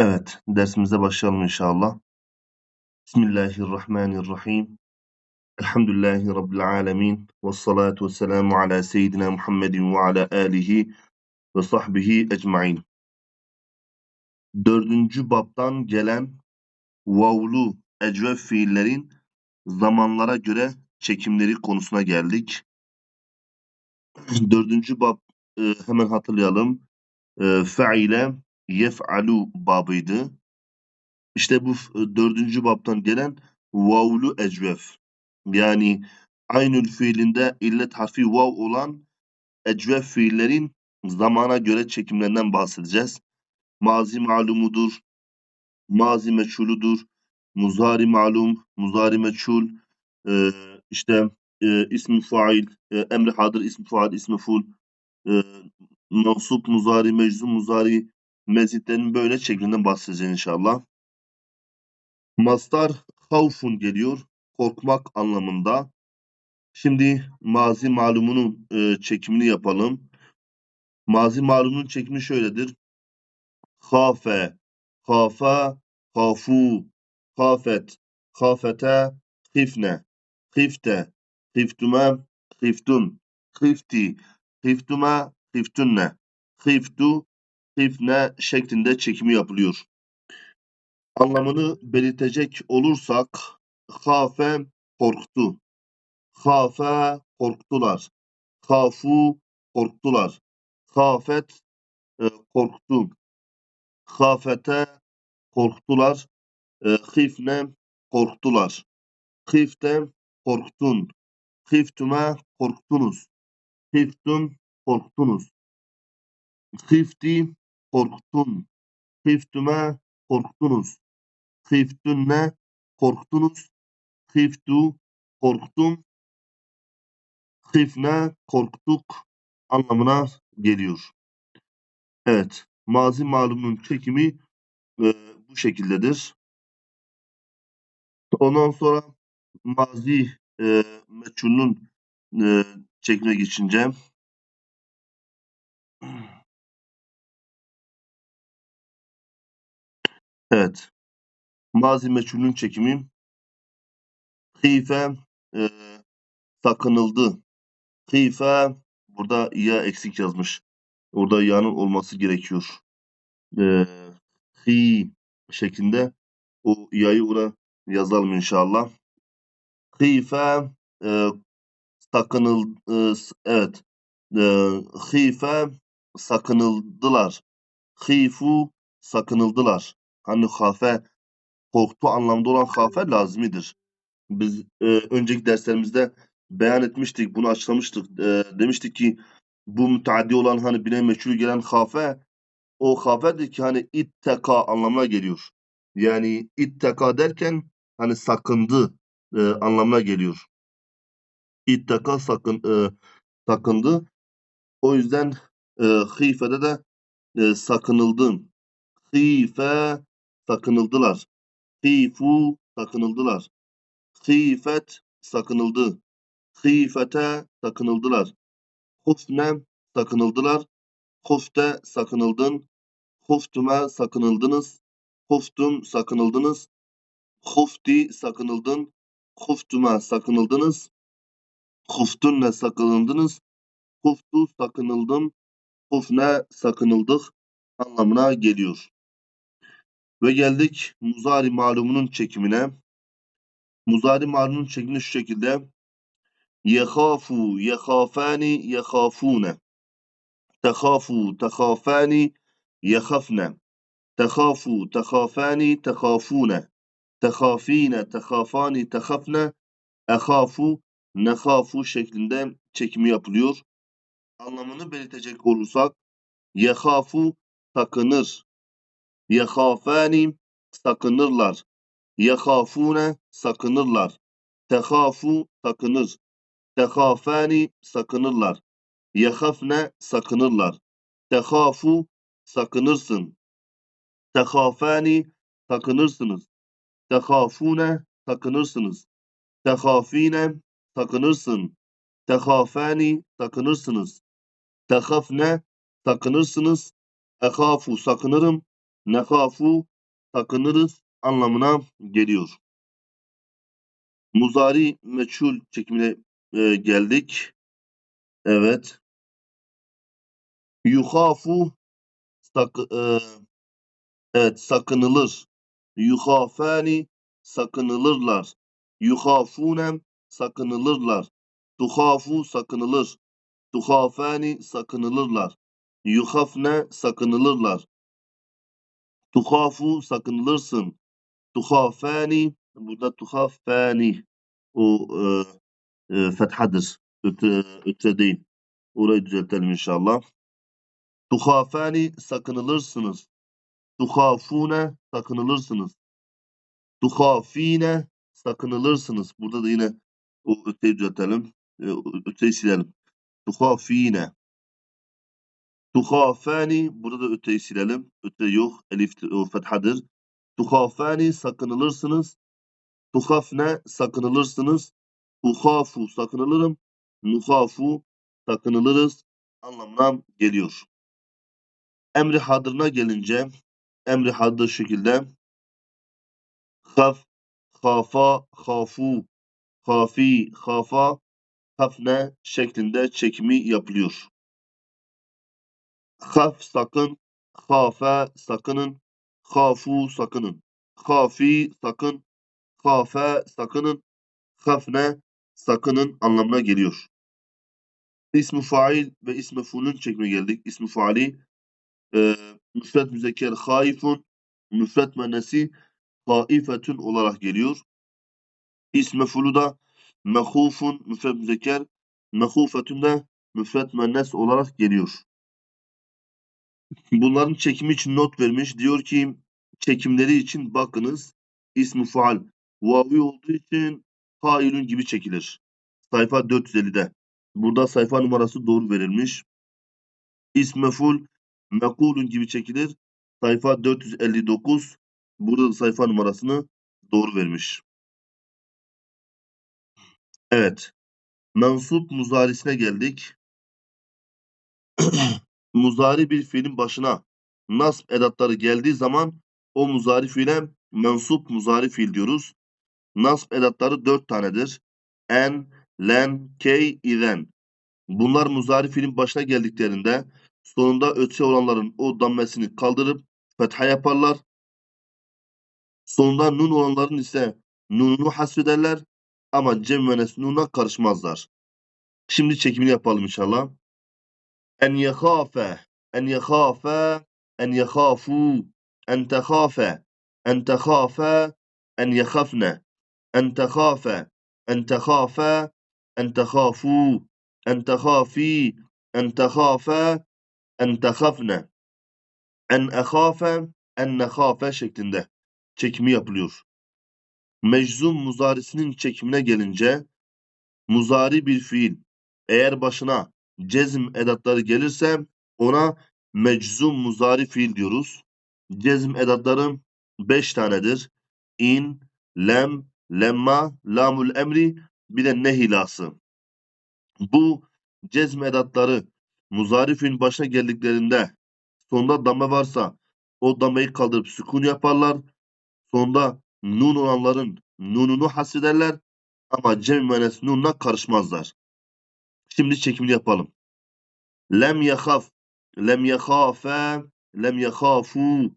Evet, dersimize başlayalım inşallah. Bismillahirrahmanirrahim. Elhamdülillahi Rabbil alemin. Ve salatu ve selamu ala seyyidina Muhammedin ve ala alihi ve sahbihi ecmain. Dördüncü babtan gelen vavlu ecvef fiillerin zamanlara göre çekimleri konusuna geldik. Dördüncü bab e, hemen hatırlayalım. E, fe'ile yef'alu babıydı. İşte bu e, dördüncü babtan gelen vavlu ecvef. Yani aynül fiilinde illet harfi vav olan ecvef fiillerin zamana göre çekimlerinden bahsedeceğiz. Mazi malumudur, mazi meçhuludur, muzari malum, muzari meçhul, e, işte e, ismi fail, e, emri hadır, ismi fail, ismi ful, e, mensup, muzari, meczum, muzari mezitlerin böyle şeklinden bahsedeceğiz inşallah. Mastar havfun geliyor. Korkmak anlamında. Şimdi mazi malumunun e, çekimini yapalım. Mazi malumunun çekimi şöyledir. Hafe, hafa, hafu, hafet, hafete, hifne, hifte, hiftüme, hiftun, hifti, hiftüme, hiftunne, hiftu, hifne şeklinde çekimi yapılıyor. Anlamını belirtecek olursak hafe korktu. Hafe korktular. Hafu korktular. Hafet e, korktu. Hafete korktular. E, hifne korktular. Hifte korktun. Hiftüme korktunuz. Hiftun korktunuz. Hifti korktun. Hiftüme korktunuz. Hiftünne korktunuz. Hiftu korktum. Hifne korktuk anlamına geliyor. Evet. Mazi malumunun çekimi e, bu şekildedir. Ondan sonra mazi e, meçhulünün e, çekime geçince evet. Mazi meçhulünün çekimi hife e, sakınıldı. Hife burada ya eksik yazmış. Orada ya'nın olması gerekiyor. E, hi şeklinde o ya'yı oraya yazalım inşallah. Hife e, sakınıl e, evet e, hife sakınıldılar. Hifu sakınıldılar. Hani hafe korktu anlamda olan hafe lazimidir. Biz e, önceki derslerimizde beyan etmiştik, bunu açıklamıştık. E, demiştik ki bu müteaddi olan hani bine meçhul gelen hafe o haferdir ki hani itteka anlamına geliyor. Yani itteka derken hani sakındı e, anlamına geliyor. İtteka sakın e, sakındı. O yüzden e, hifede de e, sakınıldın. Hife sakınıldılar. Hifu sakınıldılar. Hifet sakınıldı. Hifete sakınıldılar. Hufne sakınıldılar. Hufte sakınıldın. Huftüme sakınıldınız. Huftum sakınıldınız. Hufti sakınıldın. Huftüme sakınıldınız. Huftunne sakınıldınız. Huftu sakınıldım. Hufne sakınıldık anlamına geliyor. Ve geldik muzari malumunun çekimine. Muzari malumunun çekimi şu şekilde. Yehafu, yehafani, yehafune. Tehafu, tehafani, yehafne. Tehafu, tehafani, tehafune. Tehafine, tehafani, tehafne. Ehafu, nehafu şeklinde çekimi yapılıyor. Anlamını belirtecek olursak yehafu sakınır. Yehafani sakınırlar. Yehafune sakınırlar. Tehafu sakınır. Tehafani sakınırlar. Yehafne sakınırlar. Tehafu sakınırsın. Tehafani sakınırsınız. Tehafune sakınırsınız. Tehafine sakınırsın. Tehafani sakınırsınız. Tehafne sakınırsınız. Ehafu sakınırım. Nehafu sakınırız anlamına geliyor. Muzari meçhul çekimine e, geldik. Evet. Yuhafu sak e, evet sakınılır. Yuhafani sakınılırlar. Yuhafune sakınılırlar. Tuhafu sakınılır. Tuhafani sakınılırlar. Yuhafne sakınılırlar. Tuhafu sakınılırsın. Tuhafani burada tuhafani o e, e, fethadır. Öte, öte değil. Orayı düzeltelim inşallah. Tuhafani sakınılırsınız. Tuhafune sakınılırsınız. Tuhafine sakınılırsınız. Burada da yine o öteyi düzeltelim. E, öteyi silelim. Tuhafine. Tuhafani burada da öteyi silelim. Öte yok. Elif fethadır. Tuhafani sakınılırsınız. Tuhafne sakınılırsınız. Uhafu sakınılırım. Nuhafu sakınılırız anlamına geliyor. Emri hadırına gelince emri hadır şekilde haf, hafa, hafu, hafi, hafa, hafne şeklinde çekimi yapılıyor. Haf sakın, hafe sakının, hafu sakının, hafi sakın, hafe sakının, hafne sakının anlamına geliyor. İsmi fail ve ismi fulün çekime geldik. İsmi faali e, müfret müzekker haifun, müfret menesi haifetün olarak geliyor. İsmi fulu da mehufun, müfret müzekker, mehufetün de müfret mennes olarak geliyor. Bunların çekimi için not vermiş. Diyor ki çekimleri için bakınız. İsmi faal vavi olduğu için failün gibi çekilir. Sayfa 450'de. Burada sayfa numarası doğru verilmiş. İsmi ful mekulun gibi çekilir. Sayfa 459. Burada da sayfa numarasını doğru vermiş. Evet. Mensup muzarisine geldik. muzari bir fiilin başına nasb edatları geldiği zaman o muzari fiile mensup muzari fiil diyoruz. Nasb edatları dört tanedir. En, len, key, izen. Bunlar muzari fiilin başına geldiklerinde sonunda ötse olanların o dammesini kaldırıp fetha yaparlar. Sonunda nun olanların ise nununu hasfederler ama cem ve nununa karışmazlar. Şimdi çekimini yapalım inşallah. En yekhafe, en yekhafe, en yekhafu, en tekhafe, en tekhafe, en yekhafne, en tekhafe, en tekhafe, en tekhafu, en tekhafi, en tekhafe, en tekhafne, en ekhafe, en nekhafe şeklinde çekimi yapılıyor. Meczum muzarisinin çekimine gelince muzari bir fiil eğer başına cezm edatları gelirse ona meczum muzari fiil diyoruz. Cezm edatları 5 tanedir. İn, lem, lemma, lamul emri bir de nehilası. Bu cezm edatları muzari fiilin başına geldiklerinde sonunda dame varsa o dameyi kaldırıp sükun yaparlar. Sonunda nun olanların nununu hasrederler ama cem müennes nunla karışmazlar. Şimdi çekimini yapalım. Lem yahaf, lem yahafe, lem yahafu,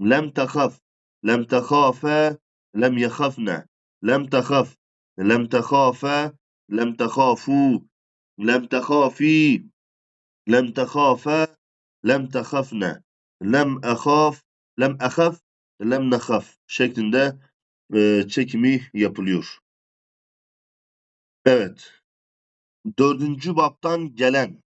lem tahaf, lem tahafe, lem yahafne, lem tahaf, lem tahafe, lem tahafu, lem tahafi, lem tahafe, lem tahafne, lem ahaf, lem ahaf, lem nahaf şeklinde e, çekimi yapılıyor. Evet. Dördüncü baptan gelen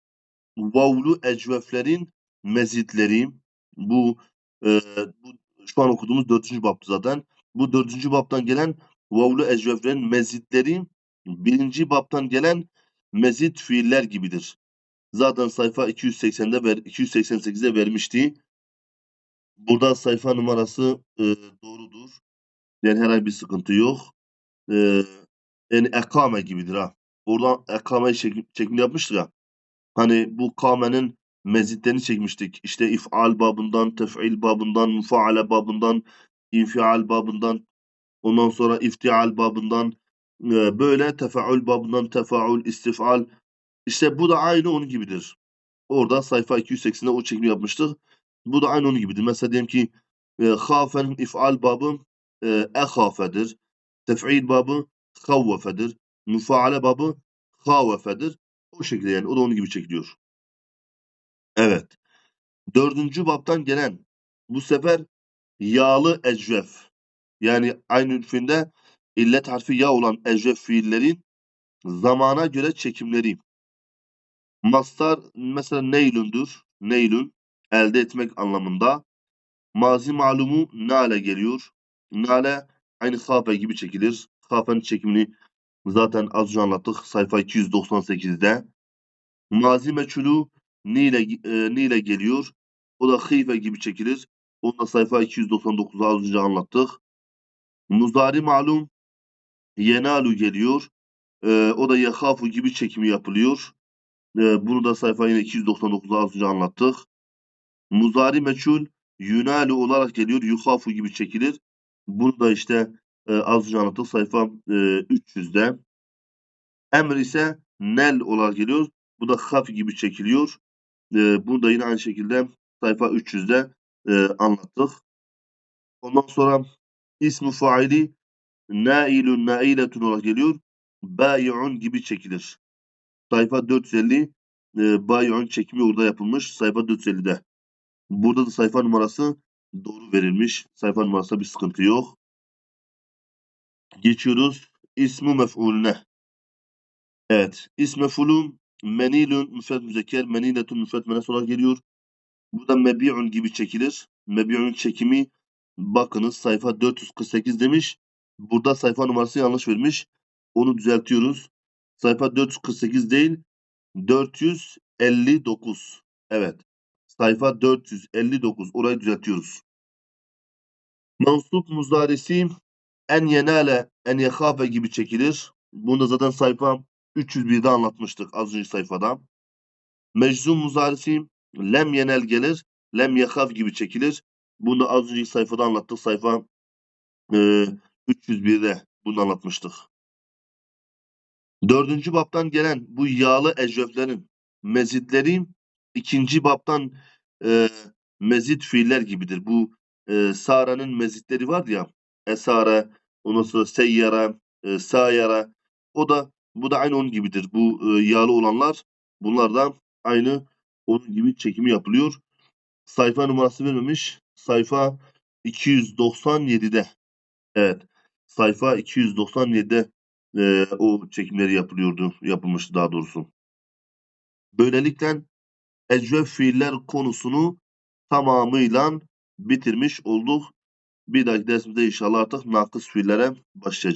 vavlu ecveflerin mezitleri bu, e, bu şu an okuduğumuz dördüncü baptı zaten. Bu dördüncü baptan gelen vavlu ecveflerin mezitleri birinci baptan gelen mezit fiiller gibidir. Zaten sayfa 280'de ver, 288'de vermişti. Burada sayfa numarası e, doğrudur. Yani herhangi bir sıkıntı yok. E, yani ekame gibidir ha. Oradan ekame çekim, çekimini yapmıştır ya. Hani bu kamenin mezitlerini çekmiştik. İşte if'al babından, tef'il babından, mufaale babından, infial babından, ondan sonra iftial babından, e, böyle tefaül babından, tefaül, istifal. İşte bu da aynı onun gibidir. Orada sayfa 280'de o çekimi yapmıştık. Bu da aynı onun gibidir. Mesela diyelim ki e, hafenin if'al babı ehafedir. Tef'il babı havvefedir. Mufaale babı havvefedir. O şekilde yani o da onun gibi çekiliyor. Evet. Dördüncü babtan gelen bu sefer yağlı ecvef. Yani aynı ülfünde illet harfi ya olan ecvef fiillerin zamana göre çekimleri. Mastar mesela neylündür. Neylün elde etmek anlamında. Mazi malumu nale geliyor. Nale aynı hafe gibi çekilir. Hafenin çekimini zaten az önce anlattık sayfa 298'de. Mazi meçhulu ni ile, e, ni ile geliyor. O da hıfe gibi çekilir. Onu da sayfa 299'da az önce anlattık. Muzari malum yenalu geliyor. E, o da yahafu gibi çekimi yapılıyor. E, bunu da sayfa yine 299'da az önce anlattık. Muzari meçhul yunalu olarak geliyor. Yuhafu gibi çekilir. Bunu da işte e, az anlattık sayfa e, 300'de. Emr ise nel olarak geliyor. Bu da haf gibi çekiliyor. E, bunu da yine aynı şekilde sayfa 300'de e, anlattık. Ondan sonra ismi faili nailun nailetun olarak geliyor. Bayi'un gibi çekilir. Sayfa 450 e, bayi'un çekimi orada yapılmış. Sayfa 450'de. Burada da sayfa numarası doğru verilmiş. Sayfa numarasında bir sıkıntı yok. Geçiyoruz. İsmu mef'ulüne. Evet. İsm mef'ulun menilun müfred müzekker, meniletun müfred menes olarak geliyor. Burada mebi'un gibi çekilir. Mebi'un çekimi bakınız sayfa 448 demiş. Burada sayfa numarası yanlış vermiş. Onu düzeltiyoruz. Sayfa 448 değil 459. Evet. Sayfa 459. Orayı düzeltiyoruz. Mansup muzarisi en yenale en yehafe gibi çekilir. Bunu da zaten sayfa 301'de anlatmıştık az önceki sayfada. Meczum muzarisi lem yenel gelir. Lem yehaf gibi çekilir. Bunu da az önceki sayfada anlattık. Sayfa e, 301'de bunu anlatmıştık. Dördüncü baptan gelen bu yağlı ecveflerin mezitleri ikinci baptan e, mezit fiiller gibidir. Bu e, Sara'nın mezitleri var ya Esara, ondan sonra Seyyara, e, Sayara o da bu da aynı onun gibidir. Bu e, yağlı olanlar bunlar da aynı onun gibi çekimi yapılıyor. Sayfa numarası vermemiş. Sayfa 297'de. Evet. Sayfa 297'de e, o çekimleri yapılıyordu. Yapılmıştı daha doğrusu. Böylelikle ecvef fiiller konusunu tamamıyla bitirmiş olduk. Bir dahaki dersimizde inşallah artık nakıs fiillere başlayacağız.